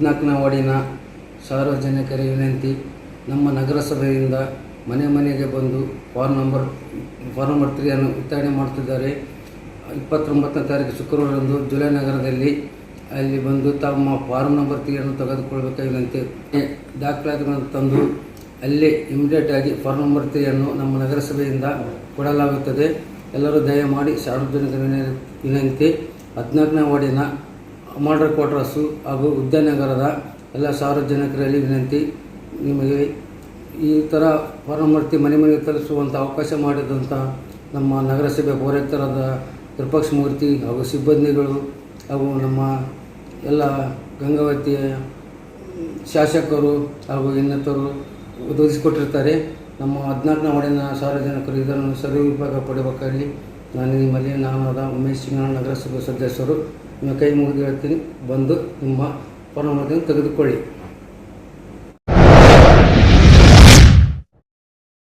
ಹದಿನಾಲ್ಕನೇ ವಾರ್ಡಿನ ಸಾರ್ವಜನಿಕರ ವಿನಂತಿ ನಮ್ಮ ನಗರಸಭೆಯಿಂದ ಮನೆ ಮನೆಗೆ ಬಂದು ಫಾರ್ಮ್ ನಂಬರ್ ಫಾರ್ಮ್ ನಂಬರ್ ತ್ರೀಯನ್ನು ವಿತರಣೆ ಮಾಡುತ್ತಿದ್ದಾರೆ. ಇಪ್ಪತ್ತೊಂಬತ್ತನೇ ತಾರೀಕು ಶುಕ್ರವಾರದಂದು ಜುಲೈ ನಗರದಲ್ಲಿ ಅಲ್ಲಿ ಬಂದು ತಮ್ಮ ಫಾರ್ಮ್ ನಂಬರ್ ತ್ರೀಯನ್ನು ತೆಗೆದುಕೊಳ್ಬೇಕಾಗಿ ವಿನಂತಿ. ದಾಖಲಾತಿಗಳನ್ನು ತಂದು ಅಲ್ಲೇ ಇಮಿಡಿಯೇಟಾಗಿ ಫಾರ್ಮ್ ನಂಬರ್ ತ್ರೀಯನ್ನು ನಮ್ಮ ನಗರಸಭೆಯಿಂದ ಕೊಡಲಾಗುತ್ತದೆ. ಎಲ್ಲರೂ ದಯಮಾಡಿ ಸಾರ್ವಜನಿಕ ವಿನ- ವಿನಂತಿ. ಹದಿನಾಲ್ಕನೇ ವಾರ್ಡಿನ ಅಮಾಲ್ಡರ್ ಕ್ವಾರ್ಟರ್ಸು ಹಾಗೂ ಉದ್ಯಾನಗರದ ಎಲ್ಲ ಸಾರ್ವಜನಿಕರಲ್ಲಿ ವಿನಂತಿ. ನಿಮಗೆ ಈ ಥರ ಪರಮೂರ್ತಿ ಮನೆ ಮನೆಗೆ ತಲುಪಿಸುವಂಥ ಅವಕಾಶ ಮಾಡಿದಂಥ ನಮ್ಮ ನಗರಸಭೆ ಪೌರಾಯುಕ್ತರಾದ ತ್ರಿಪಕ್ಷ ಮೂರ್ತಿ ಹಾಗೂ ಸಿಬ್ಬಂದಿಗಳು ಹಾಗೂ ನಮ್ಮ ಎಲ್ಲ ಗಂಗಾವತಿಯ ಶಾಸಕರು ಹಾಗೂ ಇನ್ನಿತರು ಒದಗಿಸಿಕೊಟ್ಟಿರ್ತಾರೆ. ನಮ್ಮ ಹದಿನಾಲ್ಕನೇ ವಾರ್ಡಿನ ಸಾರ್ವಜನಿಕರು ಇದನ್ನು ಸದುಪಯೋಗ ಪಡೆಯಬೇಕಾಗಿ ನಾನು ನಿಮ್ಮಲ್ಲಿ ನಾನಾದ ಉಮೇಶ್ ಸಿಂಗ್ ನಗರಸಭೆ ಸದಸ್ಯರು. ನಿಮ್ಮ ಕೈ ಮುಗಿದು ಹೇಳ್ತೀನಿ. ಬಂದು ನಿಮ್ಮ ಪರಮತಿಯನ್ನು ತೆಗೆದುಕೊಳ್ಳಿ.